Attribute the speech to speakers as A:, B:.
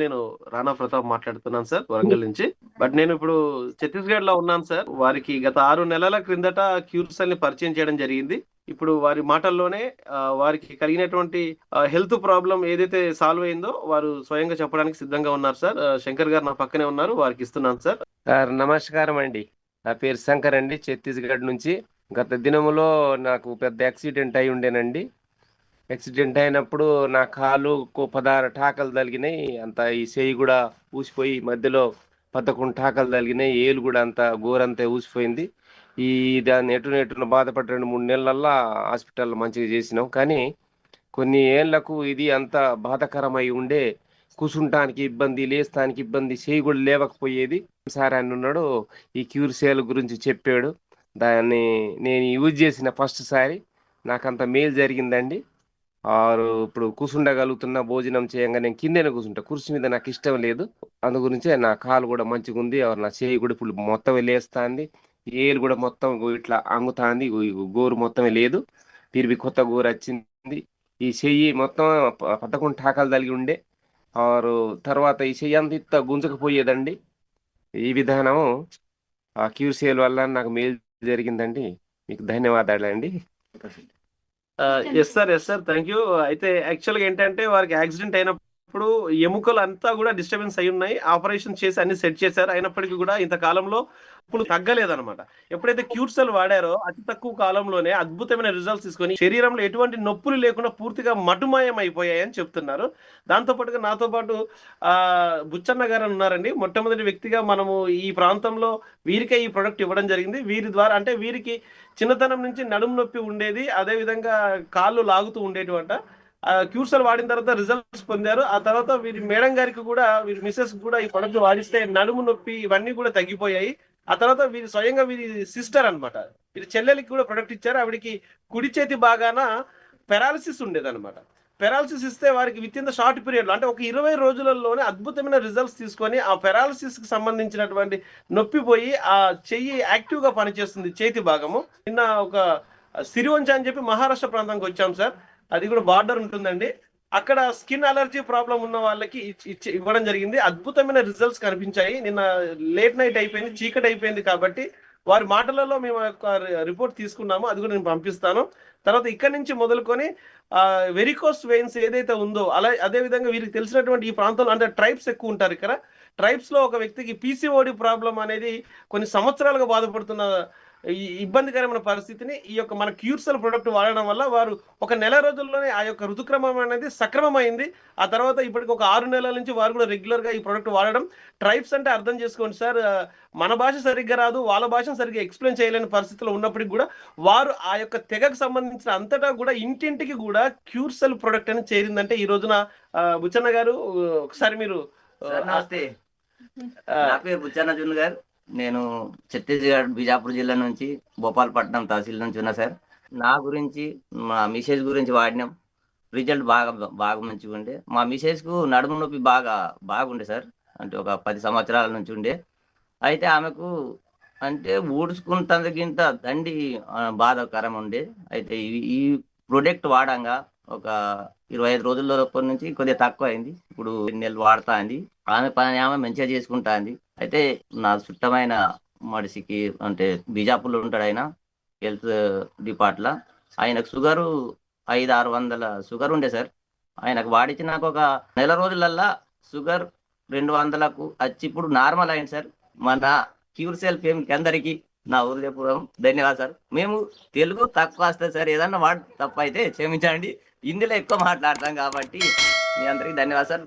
A: నేను రాణా ప్రతాప్ మాట్లాడుతున్నాను సార్ వరంగల్ నుంచి. బట్ నేను ఇప్పుడు ఛత్తీస్గఢ్లో ఉన్నాను సార్. వారికి గత ఆరు నెలల క్రిందట క్యూర్సల్ని పరిచయం చేయడం జరిగింది. ఇప్పుడు వారి మాటల్లోనే వారికి కలిగినటువంటి హెల్త్ ప్రాబ్లం ఏదైతే సాల్వ్ అయిందో వారు స్వయంగా చెప్పడానికి సిద్ధంగా ఉన్నారు సార్. శంకర్ గారు నా పక్కనే ఉన్నారు వారికి ఇస్తున్నాను సార్.
B: సార్ నమస్కారం అండి. నా పేరు శంకర్ అండి ఛత్తీస్గఢ్ నుంచి. గత దినములో నాకు పెద్ద యాక్సిడెంట్ అయి ఉండేనండి. యాక్సిడెంట్ అయినప్పుడు నా కాలు పదహారు టాకలు తగిలినాయి. అంత ఈ చేయి కూడా ఊసిపోయి మధ్యలో పదకొండు టాకలు తగిలినాయి. ఏలు కూడా అంత గోరంతా ఊసిపోయింది. ఈ దాన్ని ఎటు నెట్టును బాధపడి రెండు మూడు నెలలల్లా హాస్పిటల్లో మంచిగా చేసినాం. కానీ కొన్ని ఏళ్ళకు ఇది అంత బాధకరమై ఉండే కూర్చుంటానికి ఇబ్బంది లేస్తానికి ఇబ్బంది చేయి కూడా లేవకపోయేది. సార్ ఆయన ఉన్నాడు. ఈ క్యూర్ సేల్ గురించి చెప్పాడు. దాన్ని నేను యూజ్ చేసిన ఫస్ట్ సారి. నాకంత మేలు జరిగిందండి. ఆరు ఇప్పుడు కూర్చుండగలుగుతున్న భోజనం చేయంగా నేను కిందనే కూర్చుంటా కుర్చీ మీద నాకు ఇష్టం లేదు. అందు గురించి నా కాలు కూడా మంచిగా ఉంది. నా చేయి కూడా ఇప్పుడు మొత్తం లేస్తాంది. ఏలు కూడా మొత్తం ఇట్లా అంగుతాంది. గోరు మొత్తమే లేదు. తిరిగి కొత్త గోరు వచ్చింది. ఈ చెయ్యి మొత్తం ప- పదకొండు టాకాలు తగిలి ఉండే. ఆరు తర్వాత ఈ చెయ్యి అంత ఇత్త గుంజకపోయేదండి. ఈ విధానం ఆ క్యూర్ సేల్ వల్ల నాకు మేలు జరిగిందండి. మీకు ధన్యవాదాలండి.
A: Yes sir yes sir thank you అయితే యాక్చువల్గా ఏంటంటే వారికి యాక్సిడెంట్ అయినప్పుడు ఇప్పుడు ఎముకలు అంతా కూడా డిస్టర్బెన్స్ అయి ఉన్నాయి. ఆపరేషన్ చేసి అన్ని సెట్ చేశారు. అయినప్పటికీ కూడా ఇంత కాలంలో ఇప్పుడు తగ్గలేదన్నమాట. ఎప్పుడైతే క్యూర్సెల్ వాడారో అతి తక్కువ కాలంలోనే అద్భుతమైన రిజల్ట్స్ తీసుకొని శరీరంలో ఎటువంటి నొప్పులు లేకుండా పూర్తిగా మటుమాయం అయిపోయాయని చెప్తున్నారు. దాంతో పాటుగా నాతో పాటు ఆ బుచ్చన్న గారు ఉన్నారండి. మొట్టమొదటి వ్యక్తిగా మనము ఈ ప్రాంతంలో వీరికే ఈ ప్రొడక్ట్ ఇవ్వడం జరిగింది. వీరి ద్వారా అంటే వీరికి చిన్నతనం నుంచి నడుము నొప్పి ఉండేది. అదే విధంగా కాళ్ళు లాగుతూ ఉండేటువంటి. క్యూర్సల్ వాడిన తర్వాత రిజల్ట్స్ పొందారు. ఆ తర్వాత వీరి మేడం గారికి కూడా వీరి మిస్సెస్ కూడా ఈ ప్రొడక్ట్ వాడిస్తే నడుము నొప్పి ఇవన్నీ కూడా తగ్గిపోయాయి. ఆ తర్వాత వీరి స్వయంగా వీరి సిస్టర్ అన్నమాట. వీరి చెల్లెలకి కూడా ప్రొడక్ట్ ఇచ్చారు. ఆవిడకి కుడి చేతి బాగాన పెరాలసిస్ ఉండేదన్నమాట. పెరాలసిస్ ఇస్తే వారికి విత్ ఇన్ ద షార్ట్ పీరియడ్లో అంటే ఒక ఇరవై రోజులలోనే అద్భుతమైన రిజల్ట్స్ తీసుకొని ఆ పెరాలసిస్కి సంబంధించినటువంటి నొప్పి పోయి ఆ చెయ్యి యాక్టివ్గా పనిచేస్తుంది చేతి భాగము. నిన్న ఒక సిరివంచ అని చెప్పి మహారాష్ట్ర ప్రాంతానికి వచ్చాం సార్. అది కూడా బార్డర్ ఉంటుందండి. అక్కడ స్కిన్ అలర్జీ ప్రాబ్లం ఉన్న వాళ్ళకి ఇచ్చి ఇవ్వడం జరిగింది. అద్భుతమైన రిజల్ట్స్ కనిపించాయి. నిన్న లేట్ నైట్ అయిపోయింది చీకటి అయిపోయింది కాబట్టి వారి మాటలలో మేము యొక్క రిపోర్ట్ తీసుకున్నాము. అది కూడా నేను పంపిస్తాను. తర్వాత ఇక్కడ నుంచి మొదలుకొని వెరికోస్ వెయిన్స్ ఏదైతే ఉందో అలా అదే విధంగా వీరికి తెలిసినటువంటి ఈ ప్రాంతంలో అంటే ట్రైబ్స్ ఎక్కువ ఉంటారు ఇక్కడ. ట్రైబ్స్లో ఒక వ్యక్తికి పీసీఓడి ప్రాబ్లం అనేది కొన్ని సంవత్సరాలుగా బాధపడుతున్న ఇబ్బందికరమైన పరిస్థితిని ఈ యొక్క మన క్యూర్సల్ ప్రొడక్ట్ వాడడం వల్ల వారు ఒక నెల రోజుల్లోనే ఆ యొక్క ఋతుక్రమం అనేది సక్రమమైంది. ఆ తర్వాత ఇప్పటికి ఒక ఆరు నెలల నుంచి వారు కూడా రెగ్యులర్గా ఈ ప్రొడక్ట్ వాడడం. ట్రైబ్స్ అంటే అర్థం చేసుకోండి సార్ మన భాష సరిగ్గా రాదు వాళ్ళ భాషను సరిగ్గా ఎక్స్ప్లెయిన్ చేయలేని పరిస్థితిలో ఉన్నప్పటికీ కూడా వారు ఆ యొక్క తెగకు సంబంధించిన అంతటా కూడా ఇంటింటికి కూడా క్యూర్సెల్ ప్రొడక్ట్ అని చేరిందంటే ఈ రోజున బుచ్చన్న గారు ఒకసారి మీరు
C: నమస్తే. నా పేరు బుచ్చన్న జున్ గారు. నేను ఛత్తీస్గఢ్ బిజాపూర్ జిల్లా నుంచి భోపాల్పట్నం తహసీల్ నుంచి ఉన్నా సార్. నా గురించి మా మిసేజ్ గురించి వాడినాం. రిజల్ట్ బాగా బాగా మంచిగా ఉండే. మా మిసేజ్కు కు నడుము నొప్పి బాగా బాగుండే సార్. అంటే ఒక పది సంవత్సరాల నుంచి ఉండే. అయితే ఆమెకు అంటే ఊడ్చుకుంటందుకింత దండి బాధాకరం ఉండే. అయితే ఈ- ప్రొడక్ట్ వాడంగా ఒక ఇరవై ఐదు రోజుల్లో నుంచి కొద్దిగా తక్కువ అయింది ఇప్పుడు నెలలు వాడుతా అంది ఆమె పని ఆమె మంచిగా చేసుకుంటా అంది అయితే నా చుట్టమైన మనిషికి అంటే బీజాపూర్లో ఉంటాడు ఆయన హెల్త్ డిపార్ట్లో. ఆయనకు షుగరు ఐదు ఆరు వందల షుగర్ ఉండే సార్. ఆయనకు వాడిచ్చి నాకు ఒక నెల రోజులల్లా షుగర్ రెండు వందలకు వచ్చి ఇప్పుడు నార్మల్ అయింది సార్. మన క్యూర్ సెల్ ఫేమ్కి అందరికీ నా హృదయపూర్వం ధన్యవాదాలు సార్. మేము తెలుగు తక్కువ వస్తుంది సార్ ఏదన్నా వాడు తప్ప అయితే క్షమించండి. హిందీలో ఎక్కువ మాట్లాడతాం కాబట్టి మీ అందరికీ ధన్యవాదాలు సార్.